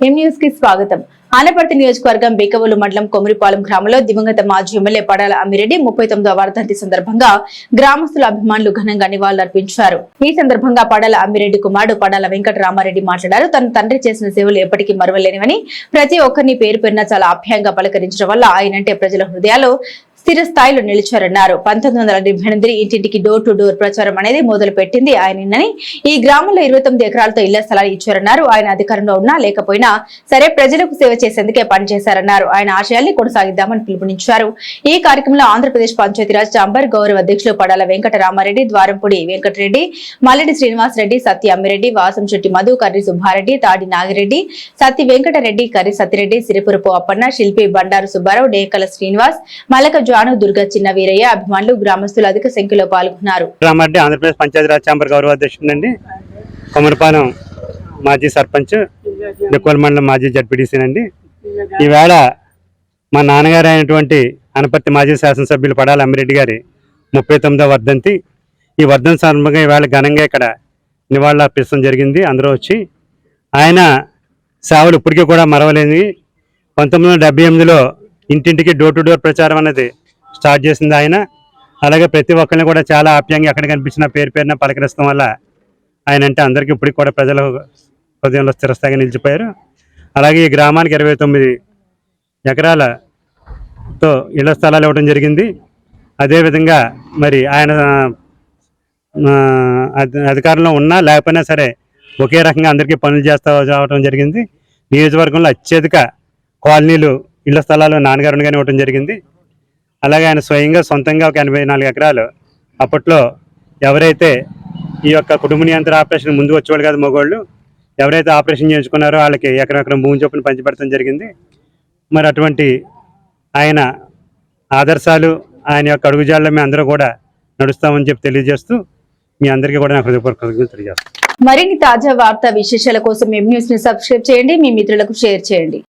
న్యూస్కి స్వాగతం. ఆనపర్తి నియోజకవర్గం బేకవోలు మండలం కొమరిపాలెం గ్రామంలో దివంగత మాజీ ఎమ్మెల్యే పడాల అమ్మిరెడ్డి ముప్పై తొమ్మిదో వర్ధంతి సందర్భంగా గ్రామస్తుల అభిమానులు ఘనంగా నివాళులర్పించారు. ఈ సందర్భంగా పడాల అమ్మిరెడ్డి కుమారుడు పడాల వెంకట రామారెడ్డి మాట్లాడారు. తన తండ్రి చేసిన సేవలు ఎప్పటికీ మరవలేనివని ప్రతి ఒక్కరిని పేరు పేరున చాలా ఆప్యాయంగా పలకరించడం వల్ల ఆయనంటే ప్రజల హృదయాల్లో స్థిర స్థాయిలో నిలిచారన్నారు. పంతొమ్మిది వందల డెబ్బై ఎనిమిది ఇంటింటికి డోర్ టు డోర్ ప్రచారం అనేది మొదలు పెట్టింది ఆయనని ఈ గ్రామంలో ఇరవై తొమ్మిది ఎకరాలతో ఇళ్ళ స్థలాలు ఇచ్చారన్నారు. ఆయన అధికారంలో ఉన్నా లేకపోయినా సరే ప్రజలకు సేవ చేసేందుకే పనిచేశారన్నారు. ఆయన ఆశయాల్ని కొనసాగిద్దామని పిలుపునిచ్చారు. ఈ కార్యక్రమంలో ఆంధ్రప్రదేశ్ పంచాయతీరాజ్ చాంబర్ గౌరవ అధ్యక్షులు పడాల వెంకట రామారెడ్డి ద్వారంపూడి వెంకటరెడ్డి మల్లెడి శ్రీనివాస్ రెడ్డి సత్య అమ్మిరెడ్డి వాసంశెట్టి మధు కర్రి సుబ్బారెడ్డి తాడి నాగిరెడ్డి సత్తి వెంకటరెడ్డి కర్రి సత్తిరెడ్డి సిరిపురపు అప్పన్న శిల్పి బండారు సుబ్బారావు డేకల శ్రీనివాస్ మలక జాను దుర్గా చిన్న వీరయ్య అభిమానులు గ్రామస్తులు అధిక సంఖ్యలో పాల్గొన్నారు. రామారెడ్డి ఆంధ్రప్రదేశ్ పంచాయతీరాజ్ ఛాంబర్ గౌరవ అధ్యక్షుడండి. కొమరపాలెం మాజీ సర్పంచ్ దిక్కువల మండలం మాజీ జడ్పీటీసీనండి. ఈవేళ మా నాన్నగారు అయినటువంటి అనపర్తి మాజీ శాసనసభ్యులు పడాల అమ్మిరెడ్డి గారి ముప్పై తొమ్మిదవ వర్ధంతి. ఈ వర్ధంతి సందర్భంగా ఈవేళ ఘనంగా ఇక్కడ నివాళులర్పించడం జరిగింది. అందరూ వచ్చి ఆయన సేవలు ఇప్పటికీ కూడా మరవలేనివి. పంతొమ్మిది వందల ఎనిమిదిలో ఇంటింటికి డోర్ టు డోర్ ప్రచారం అనేది స్టార్ట్ చేసింది ఆయన. అలాగే ప్రతి ఒక్కరిని కూడా చాలా ఆప్యాయంగా ఎక్కడ కనిపించినా పేరు పేరున పలకరిస్తాం వల్ల ఆయన అంటే అందరికీ ఇప్పటికి కూడా ప్రజల హృదయంలో స్థిరస్థాయిగా నిలిచిపోయారు. అలాగే ఈ గ్రామానికి ఇరవై తొమ్మిది ఎకరాలతో ఇళ్ళ స్థలాలు ఇవ్వడం జరిగింది. అదేవిధంగా మరి ఆయన అధికారంలో ఉన్నా లేకపోయినా సరే ఒకే రకంగా అందరికీ పనులు చేస్తా రావడం జరిగింది. నియోజకవర్గంలో అత్యధిక కాలనీలు ఇళ్ళ స్థలాలు నాన్నగారుగానే ఇవ్వడం జరిగింది. అలాగే ఆయన స్వయంగా సొంతంగా ఒక ఎనభై నాలుగు ఎకరాలు అప్పట్లో ఎవరైతే ఈ యొక్క కుటుంబ నియంత్రణ ఆపరేషన్ ముందు వచ్చేవాళ్ళు కాదు మగవాళ్ళు ఎవరైతే ఆపరేషన్ చేయించుకున్నారో వాళ్ళకి ఎక్కడెక్కడ భూమి చొప్పున పంచిపెడతాం జరిగింది. మరి అటువంటి ఆయన ఆదర్శాలు ఆయన యొక్క అడుగుజాడలో మేము అందరూ కూడా నడుస్తామని చెప్పి తెలియజేస్తూ మీ అందరికీ కూడా నాకు హృదయపూర్వక కృతజ్ఞతలు తెలియజేస్తాను. మరిన్ని తాజా వార్తా విశేషాల కోసం మేము న్యూస్ని సబ్స్క్రైబ్ చేయండి మీ మిత్రులకు షేర్ చేయండి.